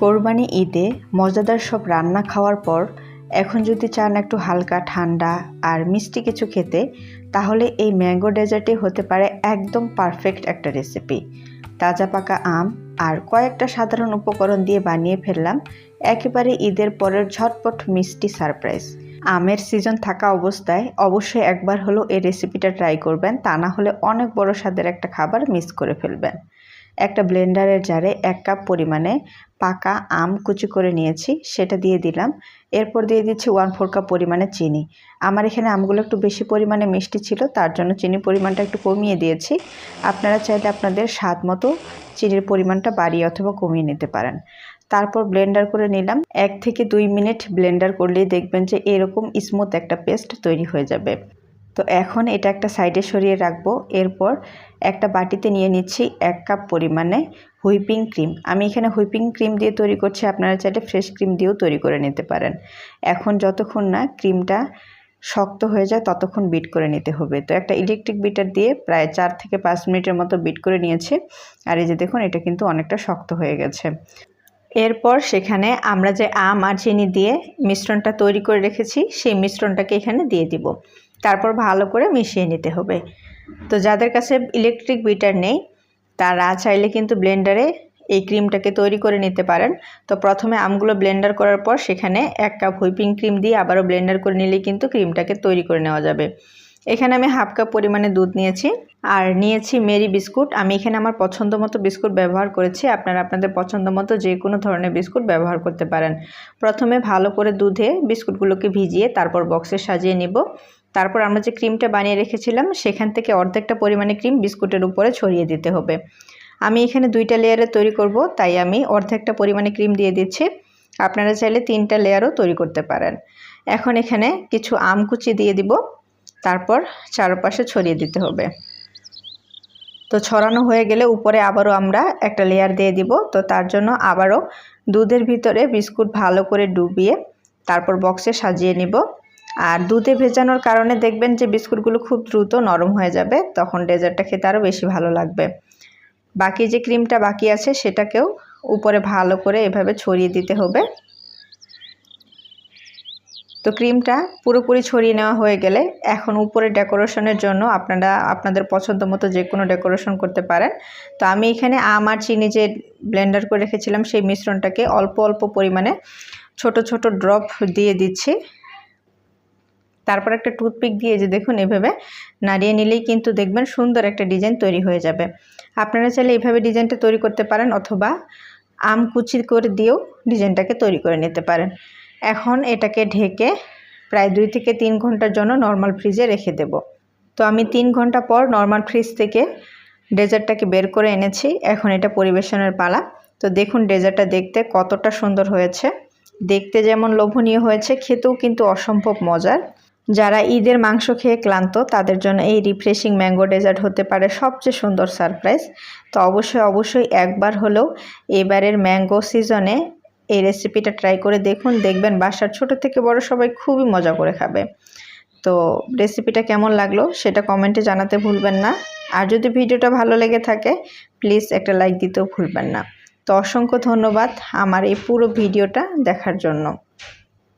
কোরবানি ঈদে মজাদার সব রান্না খাওয়ার পর এখন যদি চান একটু হালকা ঠান্ডা আর মিষ্টি কিছু খেতে, তাহলে এই ম্যাঙ্গো ডেজার্টই হতে পারে একদম পারফেক্ট একটা রেসিপি। তাজা পাকা আম আর কয়েকটা সাধারণ উপকরণ দিয়ে বানিয়ে ফেললাম, একেবারে ঈদের পরের ঝটপট মিষ্টি সারপ্রাইজ। আমের সিজন থাকা অবস্থায় অবশ্যই একবার হলেও এই রেসিপিটা ট্রাই করবেন, তা না হলে অনেক বড় স্বাদের একটা খাবার মিস করে ফেলবেন। একটা ব্লেন্ডারের জারে এক কাপ পরিমাণে পাকা আম কুচি করে নিয়েছি, সেটা দিয়ে দিলাম। এরপর দিয়ে দিচ্ছি ওয়ান ফোর কাপ পরিমাণে চিনি। আমার এখানে আমগুলো একটু বেশি পরিমাণে মিষ্টি ছিল, তার জন্য চিনির পরিমাণটা একটু কমিয়ে দিয়েছি। আপনারা চাইলে আপনাদের স্বাদ মতো চিনির পরিমাণটা বাড়িয়ে অথবা কমিয়ে নিতে পারেন। তারপর ব্লেন্ডার করে নিলাম। এক থেকে দুই মিনিট ব্লেন্ডার করলেই দেখবেন যে এরকম স্মুথ একটা পেস্ট তৈরি হয়ে যাবে। তো এখন এটা একটা সাইডে সরিয়ে রাখব। এরপর একটা বাটিতে নিয়ে নিচ্ছি এক কাপ পরিমাণে হুইপিং ক্রিম। আমি এখানে হুইপিং ক্রিম দিয়ে তৈরি করছি, আপনারা চাইলে ফ্রেশ ক্রিম দিয়েও তৈরি করে নিতে পারেন। এখন যতক্ষণ না ক্রিমটা শক্ত হয়ে যায়, ততক্ষণ বিট করে নিতে হবে। তো একটা ইলেকট্রিক বিটার দিয়ে প্রায় চার থেকে পাঁচ মিনিটের মতো বিট করে নিয়েছি। আর এই যে দেখুন, এটা কিন্তু অনেকটা শক্ত হয়ে গেছে। এরপর সেখানে আমরা যে আম আর চিনি দিয়ে মিশ্রণটা তৈরি করে রেখেছি, সেই মিশ্রণটাকে এখানে দিয়ে দিব। তারপর ভালো করে মিশিয়ে নিতে হবে। তো যাদের কাছে ইলেকট্রিক বিটার নেই, তারা চাইলে কিন্তু ব্লেন্ডারে এই ক্রিমটাকে তৈরি করে নিতে পারেন। তো প্রথমে আমগুলো ব্লেন্ডার করার পর সেখানে এক কাপ হুইপিং ক্রিম দিয়ে আবারও ব্লেন্ডার করে নিলেই কিন্তু ক্রিমটাকে তৈরি করে নেওয়া যাবে। এখানে আমি হাফ কাপ পরিমাণে দুধ নিয়েছি। আর নিয়েছি মেরি বিস্কুট। আমি এখানে আমার পছন্দ মতো বিস্কুট ব্যবহার করেছি। আপনারা আপনাদের পছন্দ মতো যে কোনো ধরনের বিস্কুট ব্যবহার করতে পারেন। প্রথমে ভালো করে দুধে বিস্কুটগুলোকে ভিজিয়ে তারপর বক্সে সাজিয়ে নিব। তারপর আমরা যে ক্রিমটা বানিয়ে রেখেছিলাম, সেখান থেকে অর্ধেকটা পরিমাণে ক্রিম বিস্কুটের উপরে ছড়িয়ে দিতে হবে। আমি এখানে দুইটা লেয়ারে তৈরি করব, তাই আমি অর্ধেকটা পরিমাণে ক্রিম দিয়ে দিচ্ছি। আপনারা চাইলে তিনটা লেয়ারও তৈরি করতে পারেন। এখন এখানে কিছু আম কুচি দিয়ে দিব, তারপর চারপাশে ছড়িয়ে দিতে হবে। তো ছড়ানো হয়ে গেলে উপরে আবারও আমরা একটা লেয়ার দিয়ে দিব, তো তার জন্য আবারও দুধের ভিতরে বিস্কুট ভালো করে ডুবিয়ে তারপর বক্সে সাজিয়ে নিব। আর দুধে ভেজানোর কারণে দেখবেন যে বিস্কুটগুলো খুব দ্রুত নরম হয়ে যাবে, তখন ডেজার্টটা খেতে আরও বেশি ভালো লাগবে। বাকি যে ক্রিমটা বাকি আছে সেটাকেও উপরে ভালো করে এভাবে ছড়িয়ে দিতে হবে। তো ক্রিমটা পুরোপুরি ছড়িয়ে নেওয়া হয়ে গেলে এখন উপরে ডেকোরেশনের জন্য আপনারা, আপনাদের পছন্দ মতো যে কোনো ডেকোরেশন করতে পারেন। তো আমি এখানে আম আর চিনি যে ব্লেন্ডার করে রেখেছিলাম সেই মিশ্রণটাকে অল্প অল্প পরিমাণে ছোট ছোট ড্রপ দিয়ে দিচ্ছি। তারপর একটা টুথপিক দিয়ে যে দেখুন এভাবে নাড়িয়ে নিলেই কিন্তু দেখবেন সুন্দর একটা ডিজাইন তৈরি হয়ে যাবে। আপনারা চাইলে এইভাবে ডিজাইনটা তৈরি করতে পারেন অথবা আম কুচি করে দিয়েও ডিজাইনটাকে তৈরি করে নিতে পারেন। এখন এটাকে ঢেকে প্রায় দুই থেকে তিন ঘণ্টার জন্য নর্মাল ফ্রিজে রেখে দেব। তো আমি তিন ঘণ্টা পর নর্মাল ফ্রিজ থেকে ডেজার্টটাকে বের করে এনেছি। এখন এটা পরিবেশনের পালা। তো দেখুন ডেজার্টটা দেখতে কতটা সুন্দর হয়েছে। দেখতে যেমন লোভনীয় হয়েছে, খেতেও কিন্তু অসম্ভব মজার। যারা ঈদের মাংস খেয়ে ক্লান্ত, তাদের জন্য এই রিফ্রেশিং ম্যাঙ্গো ডেজার্ট হতে পারে সবচেয়ে সুন্দর সারপ্রাইজ তো অবশ্যই অবশ্যই একবার হলেও এবারের ম্যাঙ্গো সিজনে এই রেসিপিটা ট্রাই করে দেখুন। দেখবেন বাসার ছোট থেকে বড় সবাই খুবই মজা করে খাবে। তো রেসিপিটা কেমন লাগল সেটা কমেন্টে জানাতে ভুলবেন না। আর যদি ভিডিওটা ভালো লেগে থাকে প্লিজ একটা লাইক দিতেও ভুলবেন না। তো অসংখ্য ধন্যবাদ আমার এই পুরো ভিডিওটা দেখার জন্য।